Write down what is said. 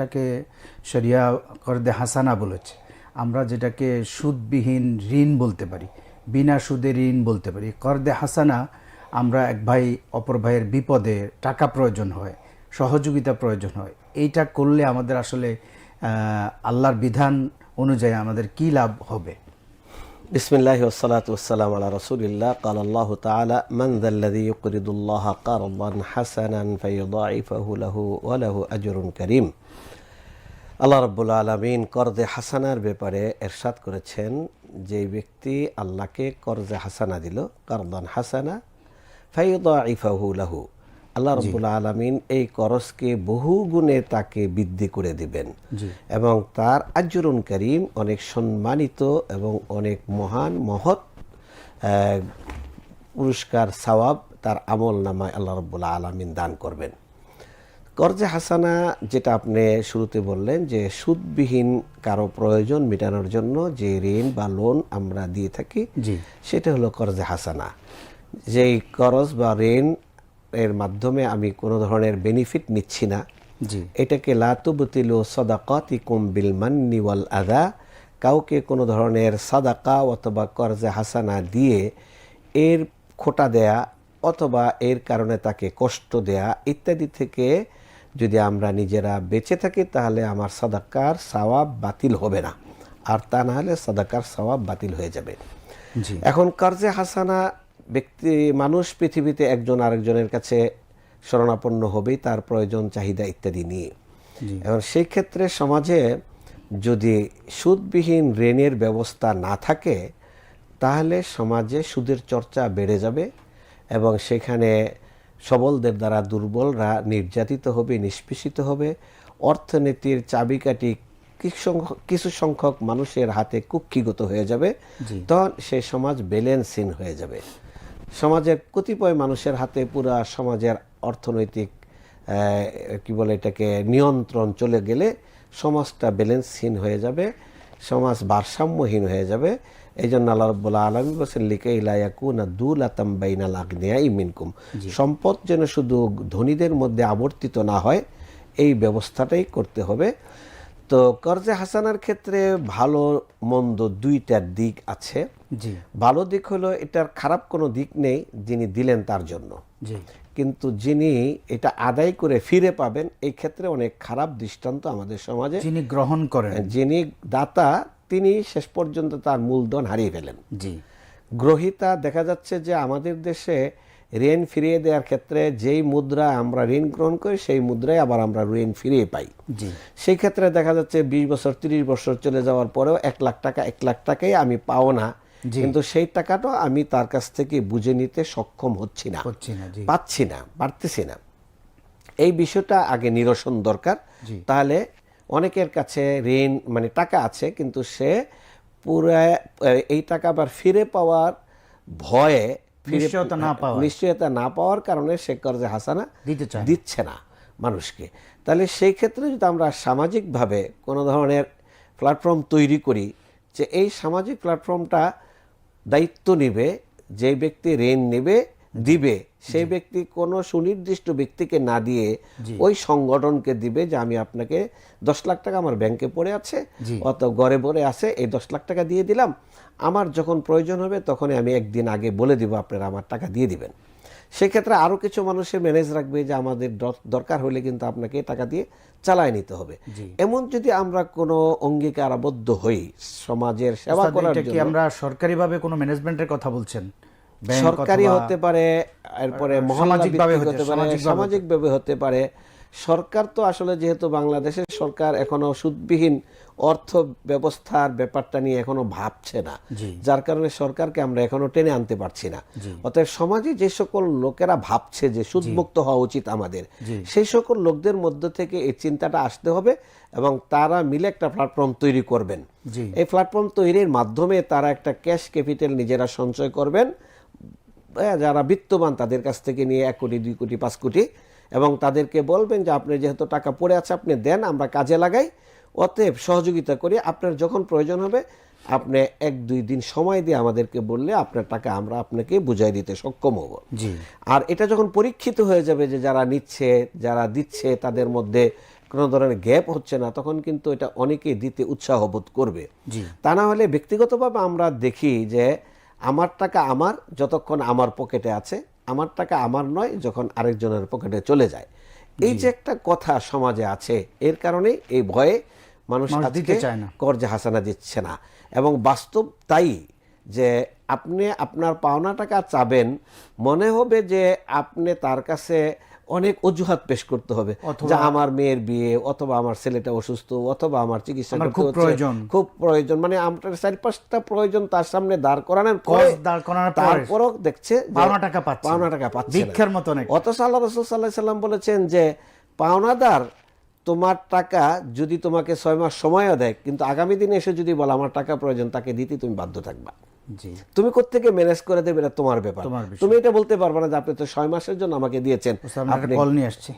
যেটাকে সরিয়া করদে হাসানা বলেছে। আমরা যেটাকে সুদবিহীন ঋণ বলতে পারি, বিনা সুদে ঋণ বলতে পারি। করদে হাসানা, আমরা এক ভাই, অপর ভাইয়ের বিপদে টাকা প্রয়োজন হয়, সহযোগিতা প্রয়োজন হয়। এইটা করলে আমাদের আসলে আল্লাহর বিধান অনুযায়ী আমাদের কি লাভ হবে? বিসমিল্লাহ ওসালাত ওসালাম আল্লাহ রসুলিল্লাহ। কাল আল্লাহ তালা মন্দাল্লাদি ইকরিদুল্লাহ কারল্লান হাসানান ফাইদাইফাহু লাহু ওয়ালাহু আজরুন করিম। আল্লাহ রব্বুল আলমিন করজে হাসানার ব্যাপারে এরশাদ করেছেন যে ব্যক্তি আল্লাহকে করজে হাসানা দিল করদান হাসানা ফাইদাইফাহু লাহু। আল্লাহ রব্বুল আলমিন এই করজকে বহু গুণে তাকে বৃদ্ধি করে দিবেন এবং তার আজরুন করিম অনেক সম্মানিত এবং অনেক মহান মহৎ পুরস্কার সওয়াব তার আমল নামায় আল্লাহ রব্বুল আলমিন দান করবেন। কর্জে হাসানা যেটা আপনি শুরুতে বললেন যে সুদবিহীন কারও প্রয়োজন মেটানোর জন্য যে ঋণ বা লোন আমরা দিয়ে থাকি। সেটা হলো কর্জে হাসানা। যেই করজ বা ঋণ এর মাধ্যমে আমি কোনো ধরনের বেনিফিট নিচ্ছি না। এটাকে লাতুবতিল সদাকাতিকুম বিল মান্নি ওয়াল আদা কাউকে কোনো ধরনের সাদাকা অথবা কর্জে হাসানা দিয়ে এর খোটা দেয়া অথবা এর কারণে তাকে কষ্ট দেয়া ইত্যাদি থেকে যদি আমরা নিজেরা বেঁচে থাকি তাহলে আমার সাদাকার সওয়াব বাতিল হবে না। আর তা না হলে সাদাকার সওয়াব বাতিল হয়ে যাবে। এখন কার্জে হাসানা ব্যক্তি মানুষ পৃথিবীতে একজন আরেকজনের কাছে শরণাপন্ন হবেই তার প্রয়োজন চাহিদা ইত্যাদি নিয়ে। এখন সেই ক্ষেত্রে সমাজে যদি সুদবিহীন ঋণের ব্যবস্থা না থাকে তাহলে সমাজে সুদের চর্চা বেড়ে যাবে এবং সেখানে সবলদের দ্বারা দুর্বলরা নির্যাতিত হবে নিষ্পেষিত হবে। অর্থনীতির চাবিকাঠি কিছু সংখ্যক- কিছু সংখ্যক মানুষের হাতে কুক্ষিগত হয়ে যাবে। তখন সে সমাজ ব্যালেন্সহীন হয়ে যাবে। সমাজের কতিপয় মানুষের হাতে পুরা সমাজের অর্থনৈতিক কি বলে এটাকে নিয়ন্ত্রণ চলে গেলে সমাজটা ব্যালেন্সহীন হয়ে যাবে। সমাজ ভারসাম্যহীন হয়ে যাবে। এই জন্য আল্লাহ রব্বুল্লাহ আলমী বলছেন লিখে ইলায়াকু না দুল আতাম বাইনাল আগ্নেয়া ইমিনকুম সম্পদ যেন শুধু ধনীদের মধ্যে আবর্তিত না হয় এই ব্যবস্থাটাই করতে হবে। তো কর্জে হাসানার ক্ষেত্রে ভালো মন্দ দুইটার দিক আছে। ভালো দিক হলো এটার খারাপ কোনো দিক নেই যিনি দিলেন তার জন্য। কিন্তু যিনি এটা আদায় করে ফিরে পাবেন এই ক্ষেত্রে অনেক খারাপ দৃষ্টান্ত আমাদের সমাজে। যিনি গ্রহণ করেন। যিনি দাতা তিনি শেষ পর্যন্ত তার মূলধন হারিয়ে ফেলেন। জি। গ্রহিতা দেখা যাচ্ছে যে আমাদের দেশে ঋণ ফিরিয়ে দেওয়ার ক্ষেত্রে যেই মুদ্রা আমরা ঋণ গ্রহণ করি সেই মুদ্রায় আবার আমরা ঋণ ফিরিয়ে পাই। সেই ক্ষেত্রে দেখা যাচ্ছে বিশ বছর তিরিশ বছর চলে যাওয়ার পরেও এক লাখ টাকা এক লাখ টাকাই আমি পাও না। কিন্তু সেই টাকাটা আমি তার কাছ থেকে বুঝে নিতে সক্ষম হচ্ছি না। পাচ্ছি না পারতেছি না। এই বিষয়টা আগে নিরসন দরকার। তাহলে অনেকের কাছে ঋণ মানে টাকা আছে কিন্তু সে পুরো এই টাকা আবার ফিরে পাওয়ার ভয়ে নিশ্চয়তা না পাওয়া নিশ্চয়তা না পাওয়ার কারণে সে কর্জে হাসানা দিতে চায় দিচ্ছে না মানুষকে। তাহলে সেই ক্ষেত্রে যদি আমরা সামাজিকভাবে কোনো ধরনের প্ল্যাটফর্ম তৈরি করি যে এই সামাজিক প্ল্যাটফর্মটা দায়িত্ব নেবে যে ব্যক্তি ঋণ নেবে দিবে। সেই ব্যক্তি কোনো সুনির্দিষ্ট ব্যক্তিকে না দিয়ে ওই সংগঠনকে দিবে যে আমি আপনাকে দশ লাখ টাকা আমার ব্যাংকে পড়ে আছে অত গড়ে পড়ে আছে এই দশ লাখ টাকা দিয়ে দিলাম। আমার যখন প্রয়োজন হবে তখনই আমি একদিন আগে বলে দিব আপনারা আমার টাকা দিয়ে দিবেন। সেক্ষেত্রে আরও কিছু মানুষের ম্যানেজ রাখবে যে আমাদের দরকার হলে কিন্তু আপনাকে টাকা দিয়ে চালায় নিতে হবে। এমন যদি আমরা কোনো অঙ্গীকার আবদ্ধ হই সমাজের সেবা করার কি জন্য আমরা সরকারিভাবে কোনো ম্যানেজমেন্টের কথা বলছেন? সরকারি হতে পারে এরপরে মহল্লা সামাজিকভাবে হতে- পারে সামাজিকভাবে সামাজিকভাবে হতে পারে। সরকার তো আসলে যেহেতু বাংলাদেশের সরকার এখনও সুদবিহীন অর্থ ব্যবস্থার ব্যাপারটা নিয়ে এখনও ভাবছে না। যার কারণে সরকারকে আমরা এখনও টেনে আনতে পারছি না। অতএব সমাজে যে সকল লোকেরা ভাবছে যে সুদমুক্ত হওয়া উচিত আমাদের সেই সকল লোকদের মধ্য থেকে এই চিন্তাটা আসতে হবে এবং তারা মিলে একটা প্ল্যাটফর্ম তৈরি করবেন। এই প্ল্যাটফর্ম তৈরির মাধ্যমে তারা একটা ক্যাশ ক্যাপিটাল নিজেরা সঞ্চয় করবেন। যারা বিত্তবান তাদের কাছ থেকে নিয়ে এক কোটি দুই কোটি পাঁচ কোটি এবং তাদেরকে বলবেন যে আপনি যেহেতু টাকা পড়ে আছে আপনি দেন আমরা কাজে লাগাই। অতএব সহযোগিতা করি আপনার যখন প্রয়োজন হবে আপনি এক দুই দিন সময় দিয়ে আমাদেরকে বললে আপনার টাকা আমরা আপনাকে বুঝাই দিতে সক্ষম হব। জি। আর এটা যখন পরীক্ষিত হয়ে যাবে যে যারা নিচ্ছে যারা দিচ্ছে তাদের মধ্যে কোনো ধরনের গ্যাপ হচ্ছে না তখন কিন্তু এটা অনেকেই দিতে উৎসাহ বোধ করবে। জি। তা না হলে ব্যক্তিগতভাবে আমরা দেখি যে আমার টাকা আমার যতক্ষণ আমার পকেটে আছে আমার টাকা আমার নয় যখন আরেকজনের পকেটে চলে যায়। এই যে একটা কথা সমাজে আছে এর কারণে এই ভয়ে মানুষ দিতে চায় না। কর্জে হাসানা দিচ্ছে না। এবং বাস্তব তাই যে আপনি আপনার পাওনা টাকা চাবেন মনে হবে যে আপনি তার কাছে অনেক অজুহাত পেশ করতে হবে। যে আমার মেয়ের বিয়ে অথবা আমার ছেলেটা অসুস্থ অথবা আমার চিকিৎসা খুব প্রয়োজন। খুব প্রয়োজন। মানে আপনার চার পাঁচটা প্রয়োজন তার সামনে দাঁড় করানোর দাঁড় করানোর তারপরও দেখছে পাওনা টাকা পাচ্ছে। পাওনা টাকা পাচ্ছে ভিক্ষার একটা। অথচ আল্লাহ রসুল সাল্লাহ সাল্লাম বলেছেন যে পাওনাদার তোমার টাকা যদি তোমাকে ছয় মাস সময়ও দেয় কিন্তু আগামী দিনে এসে যদি বলো আমার টাকা প্রয়োজন তাকে দিতে তুমি বাধ্য থাকবা। জি। তুমি কোত্থেকে ম্যানেজ করে দেবে না তোমার ব্যাপার। তুমি এটা বলতে পারবে না যে আপনি তো ছয় মাসের জন্য আমাকে দিয়েছেন। আপনি কল নিয়ে আসছি।